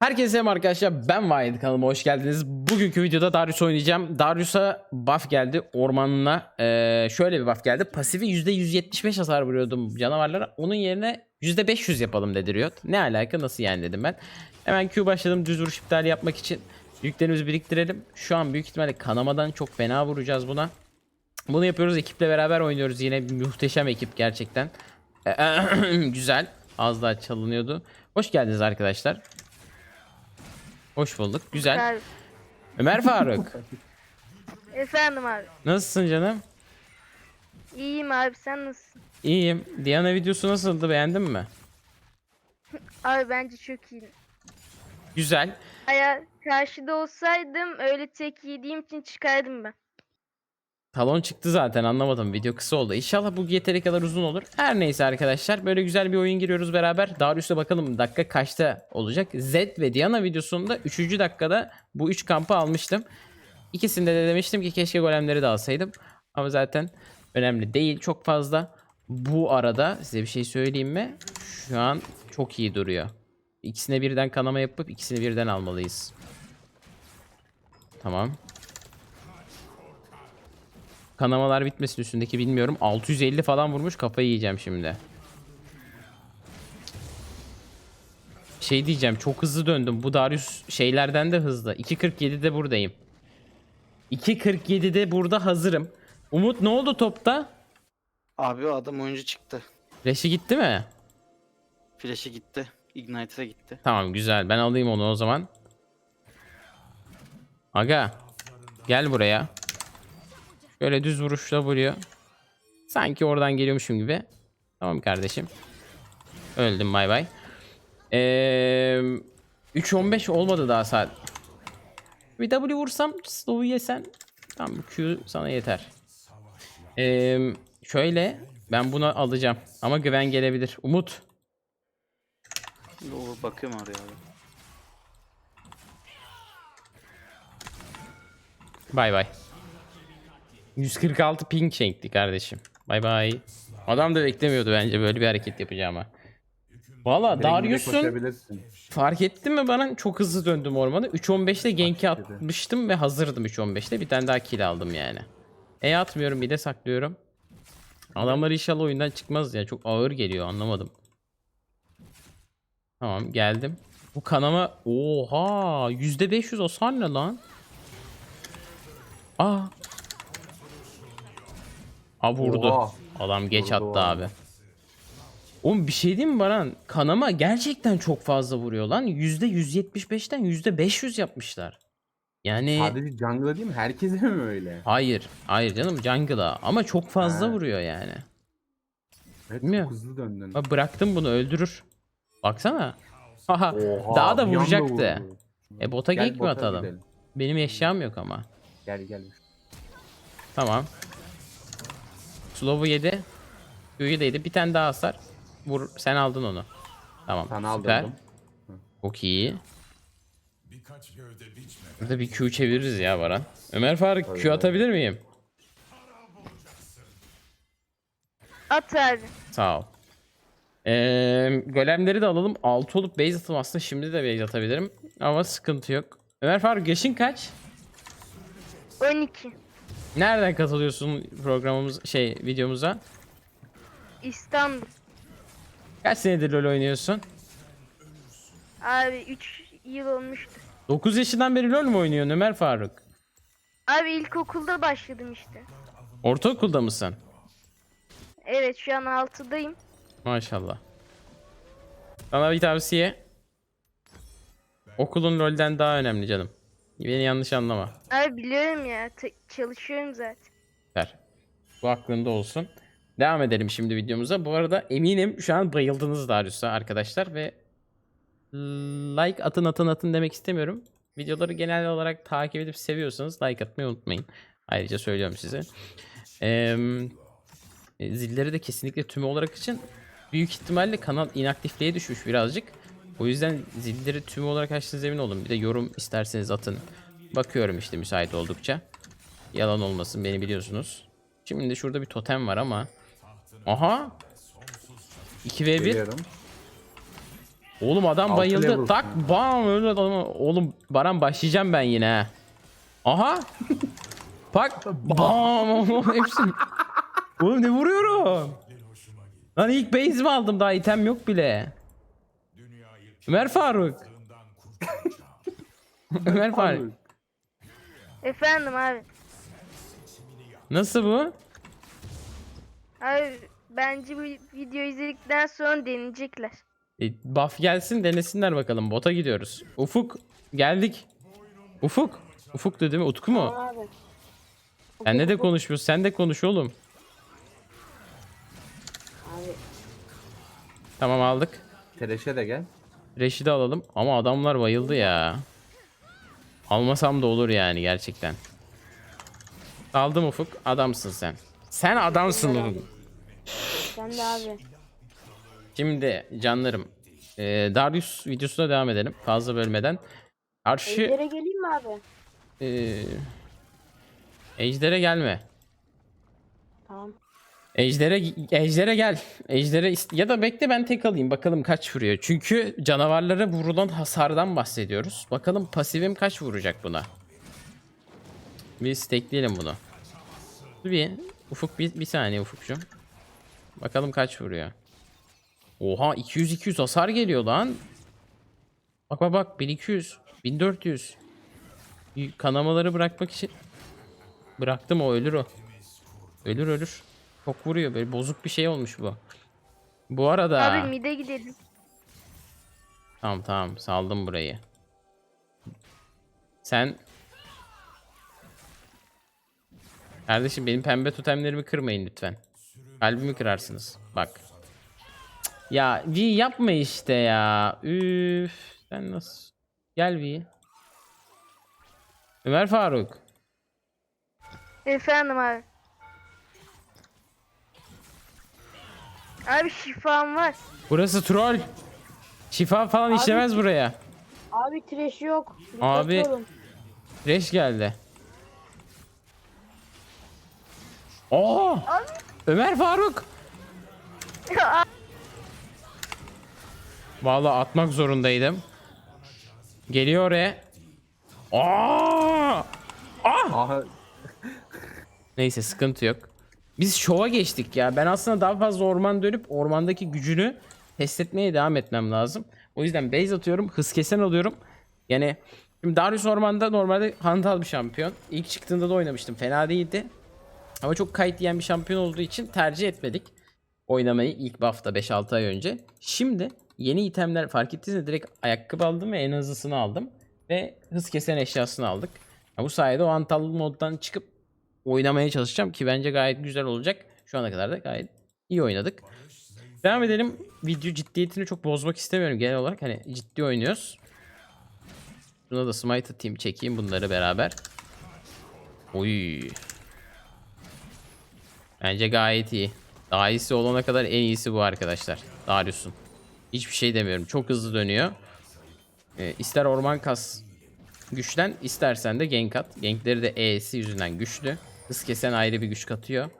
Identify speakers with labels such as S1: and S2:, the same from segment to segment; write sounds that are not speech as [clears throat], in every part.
S1: Herkese selam arkadaşlar ben Vahid kanalıma hoş geldiniz. Bugünkü videoda Darius oynayacağım. Darius'a buff geldi ormanına. Ee, şöyle bir buff geldi. Pasifi %175 hasar vuruyordum canavarlara. Onun yerine %500 yapalım dedi Riot. Ne alaka nasıl yani dedim ben. Hemen Q başladım düz vuruş iptali yapmak için. Yüklerimizi biriktirelim. Şu an büyük ihtimalle kanamadan çok fena vuracağız buna. Bunu yapıyoruz ekiple beraber oynuyoruz yine muhteşem ekip gerçekten. [clears throat] Güzel. Az daha çalınıyordu. Hoş geldiniz arkadaşlar. Hoş bulduk. Güzel.
S2: Abi.
S1: Ömer Faruk. [laughs]
S2: Efendim abi.
S1: Nasılsın canım?
S2: İyiyim abi sen nasılsın?
S1: İyiyim. Diana videosu nasıldı? Beğendin mi? [laughs]
S2: Abi bence çok iyiydi.
S1: Güzel.
S2: Aya karşıda olsaydım öyle tek yediğim için çıkardım ben.
S1: Talon çıktı zaten anlamadım. Video kısa oldu. İnşallah bu yeteri kadar uzun olur. Her neyse arkadaşlar böyle güzel bir oyun giriyoruz beraber. Darius'a bakalım dakika kaçta olacak. Z ve Diana videosunda 3. dakikada bu 3 kampı almıştım. İkisinde de demiştim ki keşke golemleri de alsaydım. Ama zaten önemli değil çok fazla. Bu arada size bir şey söyleyeyim mi? Şu an çok iyi duruyor. İkisine birden kanama yapıp ikisini birden almalıyız. Tamam. Kanamalar bitmesin üstündeki bilmiyorum. 650 falan vurmuş kafayı yiyeceğim şimdi. Şey diyeceğim çok hızlı döndüm. Bu Darius şeylerden de hızlı. 2.47'de buradayım. 2.47'de burada hazırım. Umut ne oldu topta?
S3: Abi o adam oyuncu çıktı.
S1: Reşi gitti mi?
S3: Flash'e gitti. Ignite'e gitti.
S1: Tamam güzel. Ben alayım onu o zaman. Aga. Gel buraya. Böyle düz vuruşla vuruyor. Sanki oradan geliyormuşum gibi. Tamam kardeşim. Öldüm bay bay. Ee, 3.15 olmadı daha saat. Bir W vursam slow'u yesen. Tamam Q sana yeter. Ee, şöyle ben bunu alacağım. Ama güven gelebilir. Umut.
S3: Doğru bakıyorum oraya abi.
S1: Bay bay. 146 ping çekti kardeşim. Bay bay. Adam da beklemiyordu bence böyle bir hareket yapacağımı. Valla Darius'un fark ettin mi bana çok hızlı döndüm ormana. 3.15'te gank'i
S4: Fark ettim.
S1: atmıştım ve hazırdım 3.15'te. Bir tane daha kill aldım yani. E atmıyorum bir de saklıyorum. Adamlar inşallah oyundan çıkmaz ya. Çok ağır geliyor anlamadım. Tamam geldim. Bu kanama oha %500 hasar ne lan? Aa. Aa vurdu.
S4: Oha.
S1: Adam geç
S4: Vurdu
S1: attı
S4: o.
S1: abi. Oğlum bir şey diyeyim mi Baran? Kanama gerçekten çok fazla vuruyor lan. %175'ten %500 yapmışlar. Yani
S4: Sadece jungle'a değil mi? Herkese mi öyle?
S1: hayır. Hayır canım jungle'a ama çok fazla
S4: Ha.
S1: vuruyor yani.
S4: Evet
S1: Bilmiyorum.
S4: çok hızlı döndün.
S1: Bak bıraktım bunu öldürür. Baksana.
S4: Oha,
S1: Daha da vuracaktı. E bota gank mi atalım?
S4: gidelim.
S1: Benim eşyam yok ama.
S4: Gel gel.
S1: Tamam. Slow'u yedi. Q'yu da yedi. Bir tane daha hasar. Vur. Sen aldın onu. Tamam.
S4: Sana
S1: süper.
S4: aldırdım.
S1: Çok iyi. Burada bir Q çeviririz ya Baran. Ömer Faruk Q atabilir miyim?
S2: At abi.
S1: Sağ ol. Ee, golemleri de alalım. 6 olup base atalım. Aslında şimdi de base atabilirim. Ama sıkıntı yok. Ömer Faruk yaşın kaç?
S2: 12.
S1: Nereden katılıyorsun programımız şey videomuza?
S2: İstanbul.
S1: Kaç senedir LoL oynuyorsun?
S2: Abi 3 yıl olmuştu.
S1: 9 yaşından beri LoL mu oynuyorsun Ömer Faruk?
S2: Abi ilkokulda başladım işte.
S1: Ortaokulda mısın?
S2: Evet şu an 6'dayım.
S1: Maşallah. Sana bir tavsiye. Okulun LoL'den daha önemli canım. Beni yanlış anlama.
S2: Abi biliyorum ya çalışıyorum zaten.
S1: Ver. Bu aklında olsun. Devam edelim şimdi videomuza. Bu arada eminim şu an bayıldınız Darius'a arkadaşlar ve like atın atın atın demek istemiyorum. Videoları genel olarak takip edip seviyorsanız like atmayı unutmayın. Ayrıca söylüyorum size. Ee, zilleri de kesinlikle tümü olarak için büyük ihtimalle kanal inaktifliğe düşmüş birazcık. O yüzden zilleri tümü olarak açtığınız emin olun. Bir de yorum isterseniz atın. Bakıyorum işte müsait oldukça. Yalan olmasın beni biliyorsunuz. Şimdi şurada bir totem var ama. Aha. 2v1.
S4: Geliyorum.
S1: Oğlum adam
S4: Altı
S1: bayıldı. Tak bam öyle adamı. Oğlum Baran başlayacağım ben yine. ha. Aha. Bak bam hepsi. Oğlum ne vuruyorum? Lan ilk base mi aldım daha item yok bile. Ömer Faruk. [laughs] Ömer Faruk.
S2: Efendim abi.
S1: Nasıl bu?
S2: Abi bence bu video izledikten sonra deneyecekler.
S1: E, buff gelsin denesinler bakalım. Bota gidiyoruz. Ufuk geldik. Ufuk. Ufuk dedi mi? Utku mu?
S5: Abi.
S1: Sen ne de konuşmuyorsun? Sen de konuş oğlum.
S5: Abi
S1: Tamam aldık.
S4: Tereşe de gel.
S1: Reşid'i alalım. Ama adamlar bayıldı ya. Almasam da olur yani gerçekten. Aldım Ufuk. Adamsın sen. Sen adamsın Ufuk.
S5: sen de abi.
S1: Şimdi canlarım. E, Darius videosuna devam edelim. Fazla bölmeden. Karşı
S5: Ejder'e geleyim mi abi?
S1: e, Ejder'e gelme.
S5: Tamam.
S1: Ejder'e Ejder'e gel. Ejder'e ya da bekle ben tek alayım bakalım kaç vuruyor. Çünkü canavarlara vurulan hasardan bahsediyoruz. Bakalım pasifim kaç vuracak buna. Bir stekleyelim bunu. Bir ufuk bir, bir saniye ufukcuğum. Bakalım kaç vuruyor. Oha 200 200 hasar geliyor lan. Bak bak bak 1200 1400. Y- Kanamaları bırakmak için bıraktım o ölür o. Ölür ölür. Çok vuruyor böyle bozuk bir şey olmuş bu. Bu arada
S2: Abi mide gidelim.
S1: tamam tamam saldım burayı. Sen Kardeşim benim pembe totemlerimi kırmayın lütfen. Kalbimi kırarsınız. Bak. Ya V yapma işte ya. Üf. Sen nasıl? Gel V. Ömer Faruk.
S2: Efendim abi. Abi şifam var.
S1: Burası troll. Şifa falan işlemez buraya.
S5: Abi trash yok. Dikkatli
S1: Abi-
S5: olun.
S1: Reş geldi. Oo! Ömer Faruk. [laughs] Vallahi atmak zorundaydım. Geliyor oraya. Aa!
S4: Aha
S1: Neyse sıkıntı yok. Biz şova geçtik ya. Ben aslında daha fazla orman dönüp ormandaki gücünü test etmeye devam etmem lazım. O yüzden base atıyorum. Hız kesen alıyorum. Yani şimdi Darius ormanda normalde hantal bir şampiyon. İlk çıktığında da oynamıştım. Fena değildi. Ama çok kayıt yiyen bir şampiyon olduğu için tercih etmedik. Oynamayı ilk buff'ta 5-6 ay önce. Şimdi yeni itemler fark ettiyseniz direkt ayakkabı aldım ve en hızlısını aldım. Ve hız kesen eşyasını aldık. Ya bu sayede o hantallı moddan çıkıp oynamaya çalışacağım ki bence gayet güzel olacak. Şu ana kadar da gayet iyi oynadık. Devam edelim. Video ciddiyetini çok bozmak istemiyorum genel olarak. Hani ciddi oynuyoruz. Buna da smite atayım çekeyim bunları beraber. Oy. Bence gayet iyi. Daha iyisi olana kadar en iyisi bu arkadaşlar. Darius'un. Hiçbir şey demiyorum. Çok hızlı dönüyor. Ee, ister orman kas güçten istersen de gank at. Gankleri de E'si yüzünden güçlü. Hız kesen ayrı bir güç katıyor.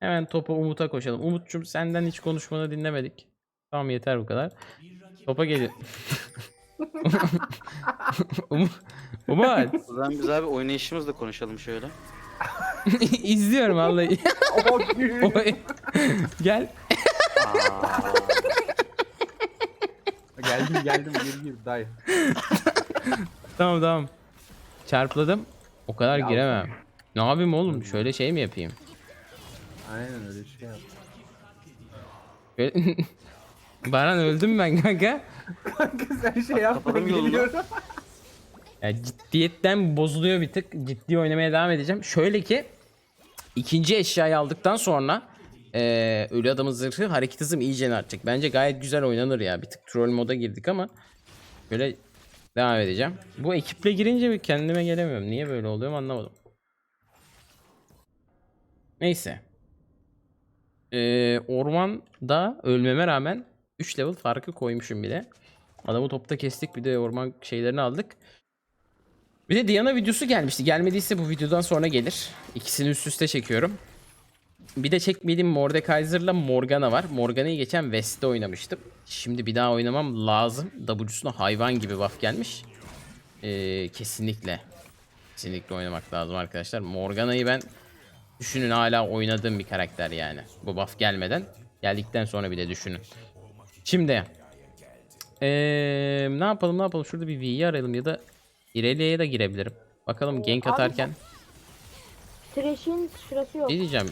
S1: Hemen topa Umut'a koşalım. Umut'cum senden hiç konuşmanı dinlemedik. Tamam yeter bu kadar. Topa gelin. [laughs] Umut. Umut.
S3: Buradan biz abi oynayışımızla konuşalım şöyle. [laughs]
S1: İzliyorum vallahi. [laughs] Oy. Gel.
S3: Aa,
S4: geldim geldim gir gir dayı.
S1: Tamam tamam. Çarpladım. O kadar
S4: Ya.
S1: giremem. Ne yapayım oğlum? Şöyle şey mi yapayım?
S4: Aynen öyle şey yap.
S1: Böyle- [laughs] Baran öldüm ben kanka.
S4: Kanka sen şey yapma
S3: yolunu.
S4: geliyorum.
S1: Ya ciddiyetten bozuluyor bir tık. Ciddi oynamaya devam edeceğim. Şöyle ki ikinci eşyayı aldıktan sonra eee ölü adamın zırhı hareket hızım iyice artacak. Bence gayet güzel oynanır ya. Bir tık troll moda girdik ama böyle devam edeceğim. Bu ekiple girince bir kendime gelemiyorum. Niye böyle oluyor anlamadım. Neyse. Eee ormanda ölmeme rağmen 3 level farkı koymuşum bile. Adamı topta kestik bir de orman şeylerini aldık. Bir de Diana videosu gelmişti. Gelmediyse bu videodan sonra gelir. İkisini üst üste çekiyorum. Bir de çekmediğim Mordekaiser'la Morgana var. Morgana'yı geçen West'te oynamıştım. Şimdi bir daha oynamam lazım. W'suna hayvan gibi buff gelmiş. Ee, kesinlikle. Kesinlikle oynamak lazım arkadaşlar. Morgana'yı ben düşünün hala oynadığım bir karakter yani. Bu buff gelmeden. Geldikten sonra bir de düşünün. Şimdi. Ee, ne yapalım ne yapalım. Şurada bir V'yi arayalım ya da İrelia'ya da girebilirim. Bakalım gank
S5: abi
S1: atarken.
S5: Thresh'in sırası yok.
S1: Ne diyeceğim?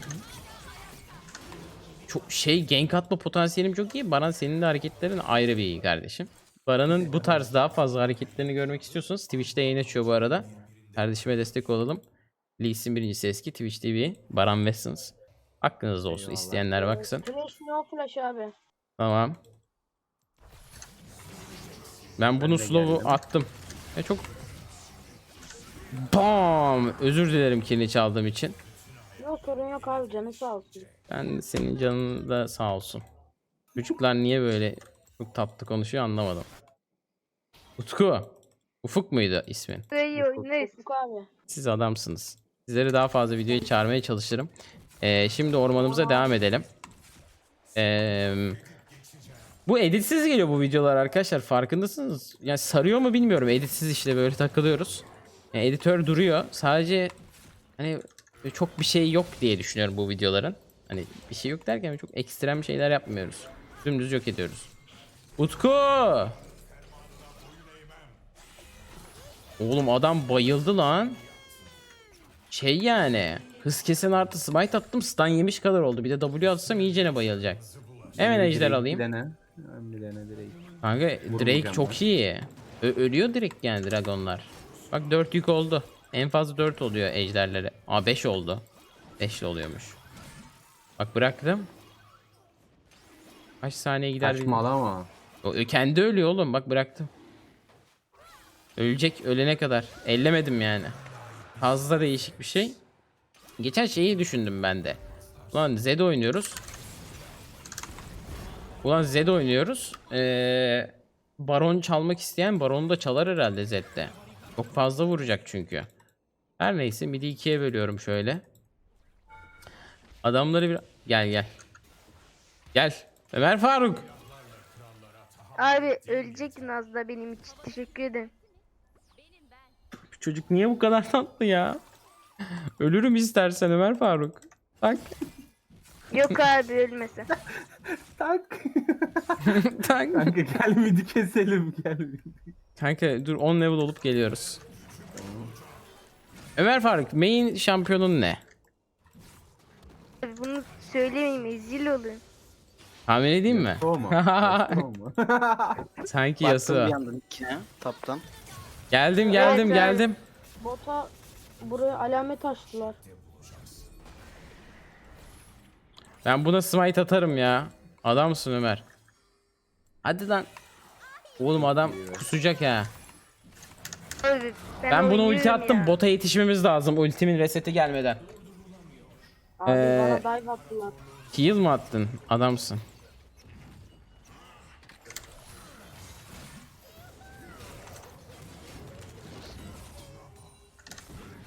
S1: Çok şey gank atma potansiyelim çok iyi. Baran senin de hareketlerin ayrı bir iyi kardeşim. Baran'ın bu tarz daha fazla hareketlerini görmek istiyorsanız Twitch'te yayın açıyor bu arada. Kardeşime destek olalım. Lee Sin birincisi eski Twitch TV. Baran Wessons. Aklınızda olsun.
S4: Eyvallah.
S1: isteyenler baksın.
S5: Thresh no flash abi.
S1: Tamam. Ben bunu
S4: de
S1: slow'u
S4: geldim.
S1: attım. E çok Bam! Özür dilerim kilini çaldığım için.
S5: Yok sorun yok abi canı sağ olsun.
S1: Ben senin canın da sağ olsun. Çocuklar niye böyle çok tatlı konuşuyor anlamadım. Utku. Ufuk muydu ismin?
S2: Oynarız.
S5: Ufuk abi.
S1: Siz adamsınız. Sizleri daha fazla videoya çağırmaya çalışırım. Ee, şimdi ormanımıza devam edelim. Ee, bu editsiz geliyor bu videolar arkadaşlar farkındasınız. Yani sarıyor mu bilmiyorum. Editsiz işte böyle takılıyoruz. Yani editör duruyor. Sadece hani çok bir şey yok diye düşünüyorum bu videoların. Hani bir şey yok derken çok ekstrem şeyler yapmıyoruz. Dümdüz yok ediyoruz. Utku! Oğlum adam bayıldı lan. Şey yani. Hız kesen artı smite attım stun yemiş kadar oldu. Bir de W atsam iyicene bayılacak. Hemen ejder alayım.
S4: Dene. Dene direkt.
S1: Kanka Drake çok iyi. Ö- ölüyor direkt yani dragonlar. Bak 4 yük oldu. En fazla 4 oluyor ejderlere. Aa 5 oldu. 5 oluyormuş. Bak bıraktım. Kaç saniye gider bilmiyorum.
S4: Saçmalama.
S1: O ö- kendi ölüyor oğlum bak bıraktım. Ölecek ölene kadar. Ellemedim yani. Fazla değişik bir şey. Geçen şeyi düşündüm ben de. Ulan Zed oynuyoruz. Ulan Zed oynuyoruz. Ee, baron çalmak isteyen baronu da çalar herhalde Zed'de. Çok fazla vuracak çünkü. Her neyse midi ikiye bölüyorum şöyle. Adamları bir... Gel gel. Gel. Ömer Faruk.
S2: Abi ölecektin az da benim için. Teşekkür ederim.
S1: Bu çocuk niye bu kadar tatlı ya? Ölürüm istersen Ömer Faruk. Bak.
S2: Yok abi ölmese. [laughs]
S4: Tak. [laughs]
S1: tak.
S4: Kanka gel midi keselim gel midi.
S1: Kanka dur 10 level olup geliyoruz. Ömer Faruk main şampiyonun ne?
S2: Abi bunu söylemeyeyim ezil olurum.
S1: Tahmin edeyim mi?
S4: Yasuo mu? [laughs] Yasuo mu?
S1: Sanki
S3: Baktım
S1: Yasuo.
S3: bir yandan ikine taptan.
S1: Geldim geldim
S2: Evet, evet.
S1: geldim.
S5: Bota buraya alamet açtılar.
S1: Ben buna smite atarım ya. Adamsın Ömer. Hadi lan. Oğlum adam kusacak ha.
S2: Abi, ben,
S1: Ben buna ulti
S2: oynuyorum
S1: attım.
S2: ya.
S1: Bota yetişmemiz lazım. Ultimin reseti gelmeden.
S5: Abi
S1: Ee,
S5: bana dive attılar.
S1: Heal mı attın? Adamsın.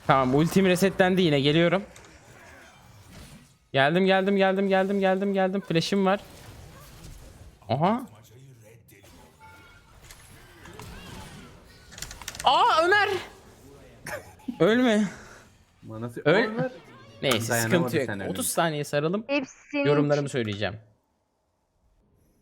S1: Tamam ultim resetlendi yine geliyorum. Geldim geldim geldim geldim geldim geldim flash'im var. Aha. Aa Ömer. Ölme.
S4: Manası
S1: Öl-
S4: Ömer.
S1: Neyse
S4: Dayanamadı
S1: sıkıntı yok.
S4: sen
S1: 30
S4: ölünce.
S1: saniye saralım.
S2: Hepsi senin
S1: Yorumlarımı söyleyeceğim.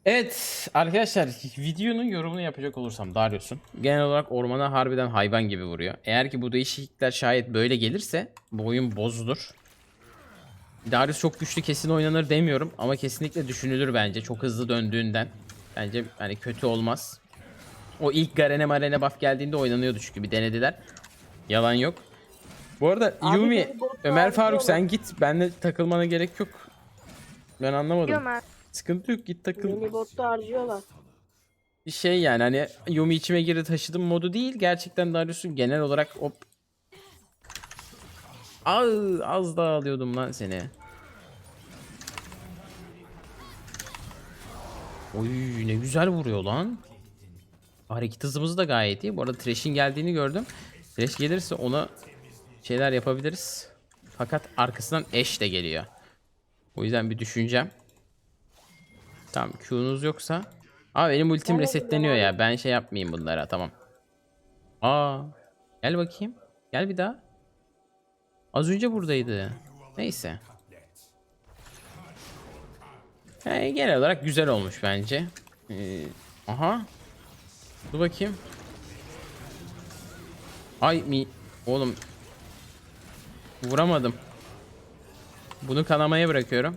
S1: Evet arkadaşlar videonun yorumunu yapacak olursam Darius'un genel olarak ormana harbiden hayvan gibi vuruyor. Eğer ki bu değişiklikler şayet böyle gelirse bu oyun bozulur. Darius çok güçlü kesin oynanır demiyorum ama kesinlikle düşünülür bence çok hızlı döndüğünden. Bence hani kötü olmaz. O ilk Garen'e Maren'e buff geldiğinde oynanıyordu çünkü bir denediler. Yalan yok. Bu arada
S5: Abi
S1: Yumi, Ömer Faruk sen git. Benle takılmana gerek yok. Ben anlamadım.
S2: Abi.
S1: Sıkıntı yok git takıl.
S5: Beni botta harcıyorlar.
S1: Bir şey yani hani Yumi içime girdi taşıdım modu değil. Gerçekten Darius'un genel olarak hop. Az, az daha alıyordum lan seni. Oy ne güzel vuruyor lan. Hareket hızımız da gayet iyi. Bu arada Thresh'in geldiğini gördüm. Thresh gelirse ona şeyler yapabiliriz. Fakat arkasından Ashe de geliyor. O yüzden bir düşüneceğim. Tamam Q'nuz yoksa. Aa benim ultim resetleniyor ya. Ben şey yapmayayım bunlara tamam. Aa gel bakayım. Gel bir daha. Az önce buradaydı. Neyse. He, genel olarak güzel olmuş bence. Ee, aha. Dur bakayım. Ay mi oğlum. Vuramadım. Bunu kanamaya bırakıyorum.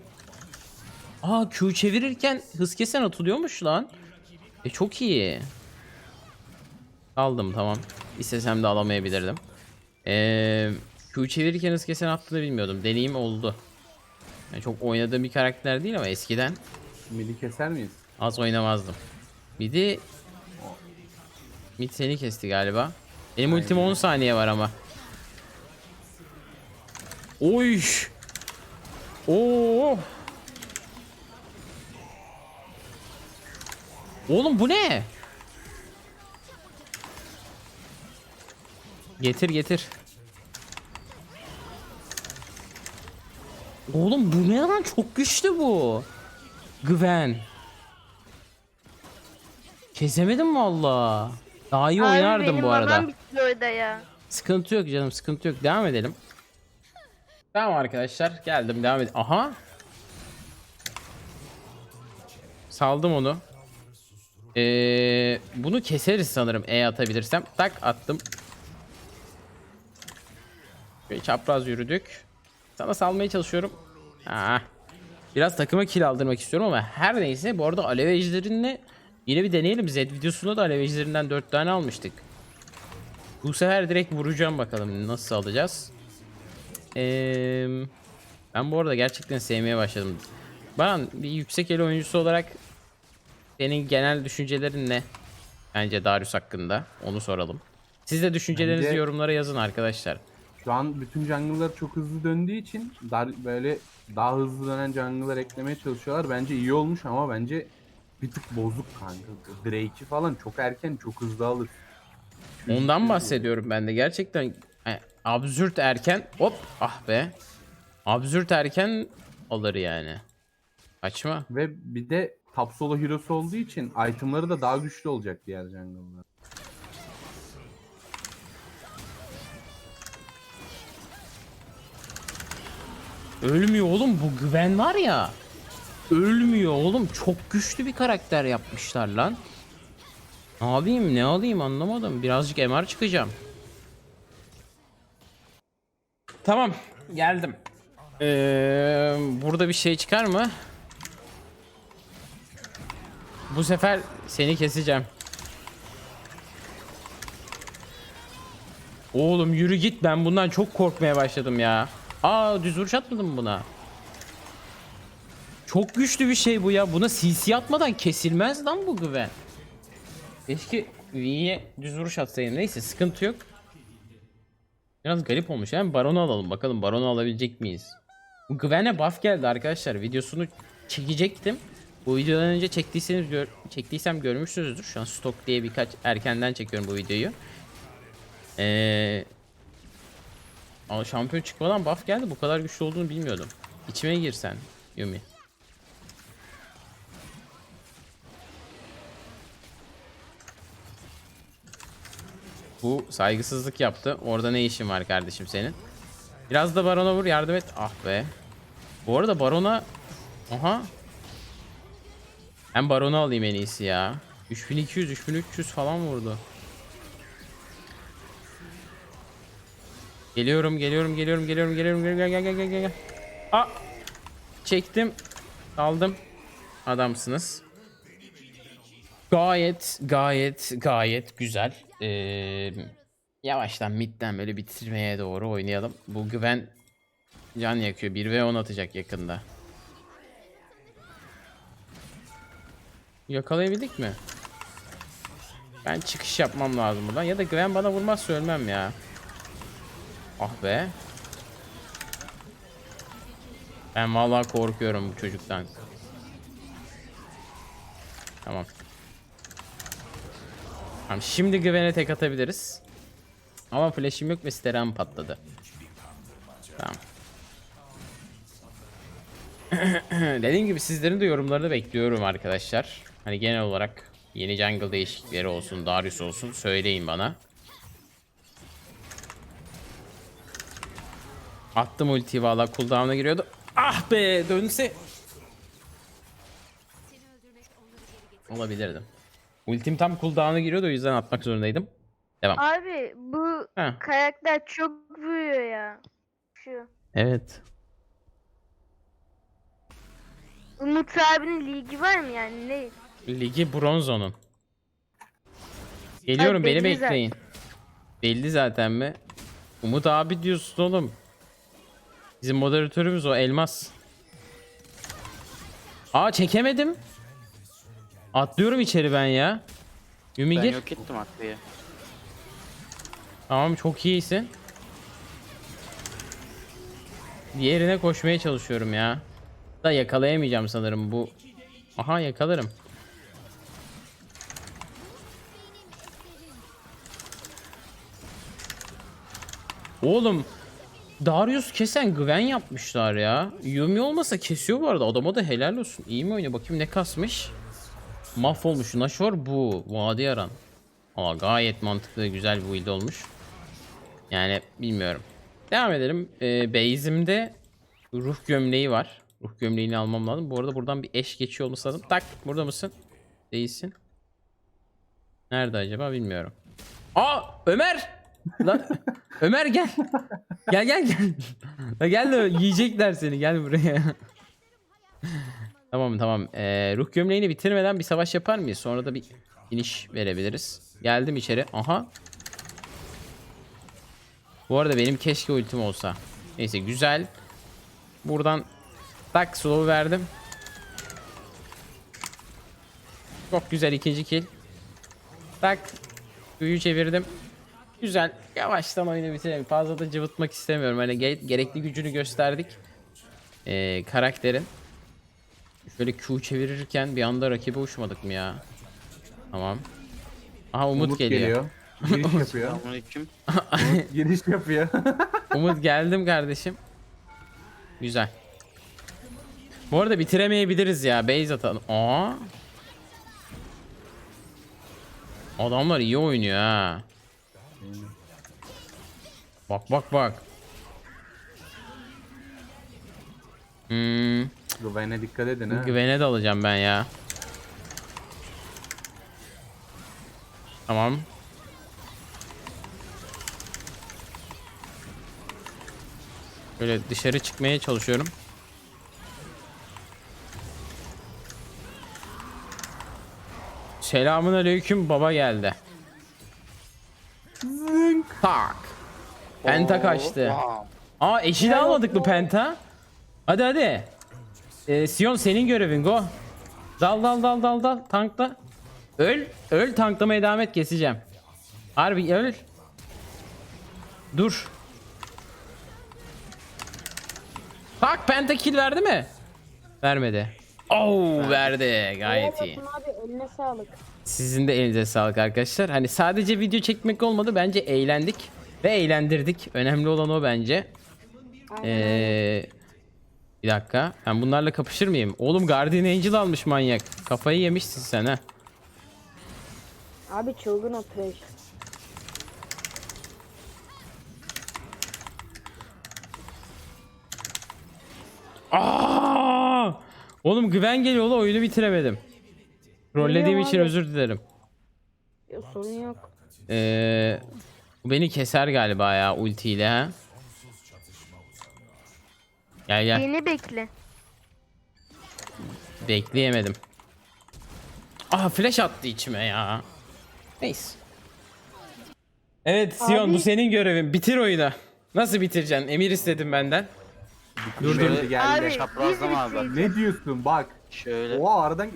S1: Aa Q çevirirken hız kesen atılıyormuş lan. E çok iyi. Aldım tamam. İstesem de alamayabilirdim. Ee, Q çevirirken hız kesen attığını bilmiyordum. Deneyim oldu. Yani çok oynadığım bir karakter değil ama eskiden
S4: Midi keser miyiz?
S1: az oynamazdım. De Mid seni kesti galiba. Benim ultim 10 saniye var ama. Oy. Oo. Oğlum bu ne? Getir getir. Oğlum bu ne lan çok güçlü bu. Gwen. Kesemedim valla. Daha iyi
S2: Abi
S1: oynardım bu arada.
S2: ya.
S1: Sıkıntı yok canım sıkıntı yok. Devam edelim. Tamam arkadaşlar geldim devam edelim. Aha. Saldım onu. Ee, bunu keseriz sanırım E atabilirsem. Tak attım. Böyle çapraz yürüdük. Sana salmaya çalışıyorum. Ah. Biraz takıma kill aldırmak istiyorum ama her neyse bu arada alev ejderini yine bir deneyelim. Z videosunda da alev ejderinden 4 tane almıştık. Bu sefer direkt vuracağım bakalım nasıl alacağız. Ee, ben bu arada gerçekten sevmeye başladım. Bana bir yüksek el oyuncusu olarak senin genel düşüncelerin ne? Bence Darius hakkında onu soralım. Siz de düşüncelerinizi
S4: Bence-
S1: yorumlara yazın arkadaşlar.
S4: Şu an bütün jungle'lar çok hızlı döndüğü için dar, böyle daha hızlı dönen jungle'lar eklemeye çalışıyorlar. Bence iyi olmuş ama bence bir tık bozuk kanka. Drake'i falan çok erken çok hızlı alır.
S1: Ondan bahsediyorum ben de gerçekten e, absürt erken hop ah be. Absürt erken alır yani. Açma.
S4: Ve bir de top solo hero'su olduğu için itemları da daha güçlü olacak diğer jungle'lar.
S1: Ölmüyor oğlum bu Gwen var ya. Ölmüyor oğlum. Çok güçlü bir karakter yapmışlar lan. Ne yapayım ne alayım anlamadım. Birazcık MR çıkacağım. Tamam geldim. Ee, burada bir şey çıkar mı? Bu sefer seni keseceğim. Oğlum yürü git ben bundan çok korkmaya başladım ya. Aa düz vuruş atmadım buna. Çok güçlü bir şey bu ya. Buna CC atmadan kesilmez lan bu güven. Keşke V'ye düz vuruş atsaydım. Neyse sıkıntı yok. Biraz garip olmuş. Yani Baron'u alalım. Bakalım Baron'u alabilecek miyiz? Gwen'e buff geldi arkadaşlar. Videosunu çekecektim. Bu videodan önce çektiyseniz gör çektiysem görmüşsünüzdür. Şu an stok diye birkaç erkenden çekiyorum bu videoyu. Eee Ama şampiyon çıkmadan buff geldi. Bu kadar güçlü olduğunu bilmiyordum. İçime girsen Yumi. Bu saygısızlık yaptı. Orada ne işin var kardeşim senin? Biraz da barona vur yardım et. Ah be. Bu arada barona... Aha. Ben baronu alayım en iyisi ya. 3200 3300 falan vurdu. Geliyorum, geliyorum, geliyorum, geliyorum, geliyorum, gel gel gel gel gel gel. Aa! Çektim. Aldım. Adamsınız. Gayet, gayet, gayet güzel. Ee, yavaştan midden böyle bitirmeye doğru oynayalım. Bu güven can yakıyor. 1 ve 10 atacak yakında. Yakalayabildik mi? Ben çıkış yapmam lazım buradan. Ya da güven bana vurmazsa ölmem ya. Ah be. Ben vallahi korkuyorum bu çocuktan. Tamam. Tamam şimdi güvene tek atabiliriz. Ama flash'im yok ve steram patladı. Tamam. [clears throat] Dediğim gibi sizlerin de yorumlarını bekliyorum arkadaşlar. Hani genel olarak yeni jungle değişiklikleri olsun, Darius olsun söyleyin bana. Attım ultiyi valla cooldown'a giriyordu. Ah be dönse. Olabilirdim. Ultim tam cooldown'a giriyordu o yüzden atmak zorundaydım. Devam.
S2: Abi bu
S1: Heh.
S2: karakter çok vuruyor ya. Şu.
S1: Evet.
S2: Umut abinin ligi var mı yani ne?
S1: Ligi bronz onun. Geliyorum beni
S2: belli zaten.
S1: bekleyin. Belli zaten mi? Umut abi diyorsun oğlum. Bizim moderatörümüz o elmas. Aa çekemedim. Atlıyorum içeri ben ya. Yumi
S3: Ben
S1: gir.
S3: yok ettim Hakkı'yı.
S1: Tamam çok iyisin. Diğerine koşmaya çalışıyorum ya. Da yakalayamayacağım sanırım bu. Aha yakalarım. Oğlum Darius kesen Gwen yapmışlar ya. Yumi olmasa kesiyor bu arada. Adama da helal olsun. İyi mi oynuyor? Bakayım ne kasmış. Mahvolmuş. Nashor bu. Vadi yaran. Aa gayet mantıklı güzel bir build olmuş. Yani bilmiyorum. Devam edelim. Ee, base'imde ruh gömleği var. Ruh gömleğini almam lazım. Bu arada buradan bir eş geçiyor olması lazım. Tak burada mısın? Değilsin. Nerede acaba bilmiyorum. Aa Ömer! Lan Ömer gel. Gel gel gel. La gel de yiyecekler seni gel buraya. tamam tamam. Ee, ruh gömleğini bitirmeden bir savaş yapar mıyız? Sonra da bir iniş verebiliriz. Geldim içeri. Aha. Bu arada benim keşke ultim olsa. Neyse güzel. Buradan tak slow verdim. Çok güzel ikinci kill. Tak. Büyü çevirdim. Güzel. Yavaştan oyunu bitirelim. Fazla da cıvıtmak istemiyorum. Hani ge- gerekli gücünü gösterdik. Ee, karakterin. Şöyle Q çevirirken bir anda rakibe uçmadık mı ya? Tamam. Aha Umut, geliyor. [laughs] [laughs]
S4: Giriş yapıyor.
S3: Selamünaleyküm.
S4: Giriş yapıyor.
S1: Umut geldim kardeşim. Güzel. Bu arada bitiremeyebiliriz ya. Base atalım. Aa. Adamlar iyi oynuyor ha. Bak bak bak. Hmm,
S4: Güvene dikkat edin ha.
S1: güvene de alacağım ben ya. Tamam. Böyle dışarı çıkmaya çalışıyorum. Selamun aleyküm baba geldi. Tak. Penta kaçtı.
S3: Wow.
S1: Aa eşi de almadık mı penta? Hadi hadi. Ee, Sion senin görevin go. Dal dal dal dal dal tankla. Öl. Öl tanklamaya devam et keseceğim. Harbi öl. Dur. Bak penta kill verdi mi? Vermedi. Oo verdi gayet iyi.
S5: Abi eline sağlık.
S1: Sizin de elinize sağlık arkadaşlar. Hani sadece video çekmek olmadı. Bence eğlendik ve eğlendirdik. Önemli olan o bence. Ee, bir dakika. Ben bunlarla kapışır mıyım? Oğlum Guardian Angel almış manyak. Kafayı yemişsin sen ha.
S5: Abi çılgın trash.
S1: Aa! Oğlum Gwen geliyor oyunu bitiremedim. Rollediğim için
S5: abi.
S1: özür dilerim.
S5: Ya, sorun yok.
S1: Ee, bu beni keser galiba ya ultiyle ha. Gel gel.
S2: Beni bekle.
S1: Bekleyemedim. Aha flash attı içime ya. Neyse. Evet Sion
S5: Abi-
S1: bu senin görevin. Bitir oyunu. Nasıl bitireceksin? Emir istedim benden.
S4: Dur dur
S3: Şöyle
S4: geldi.
S2: Abi
S3: Çaprazlama abi.
S4: Ne diyorsun bak.
S3: Şöyle.
S4: Oha aradan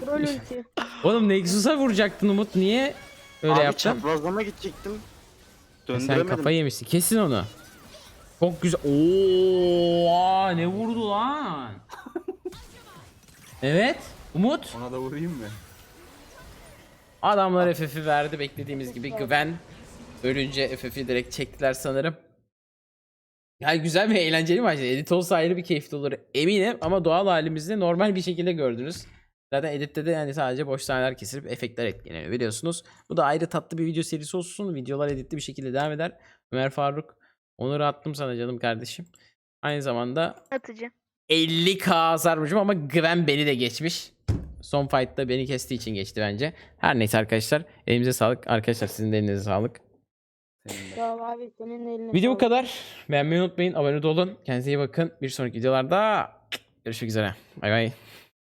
S5: Troll ulti.
S1: Oğlum Nexus'a vuracaktın Umut. Niye öyle
S3: abi
S1: yaptın?
S3: çaprazlama gidecektim.
S1: Sen
S3: Döndüremedim.
S1: kafayı yemişsin. Kesin onu. Çok güzel. Oo, ne vurdu lan? evet. Umut.
S4: ona da vurayım mı?
S1: Adamlar FF'i verdi beklediğimiz gibi. Güven. Ölünce FF'i direkt çektiler sanırım. Yani güzel ve eğlenceli maçtı. Edit olsa ayrı bir keyifli olur eminim ama doğal halimizde normal bir şekilde gördünüz. Zaten editte de yani sadece boş sahneler kesilip efektler ekleniyor biliyorsunuz. Bu da ayrı tatlı bir video serisi olsun. Videolar editli bir şekilde devam eder. Ömer Faruk onur attım sana canım kardeşim. Aynı zamanda
S2: Atıcı.
S1: 50k hasar ama Gwen beni de geçmiş. Son fight'ta beni kestiği için geçti bence. Her neyse arkadaşlar elimize sağlık. Arkadaşlar sizin de elinize sağlık.
S4: Senin de.
S5: Sağ ol abi senin eline
S1: Video bu
S5: sağlık.
S1: kadar. Beğenmeyi unutmayın. Abone olun. Kendinize iyi bakın. Bir sonraki videolarda görüşmek üzere. Bay bay.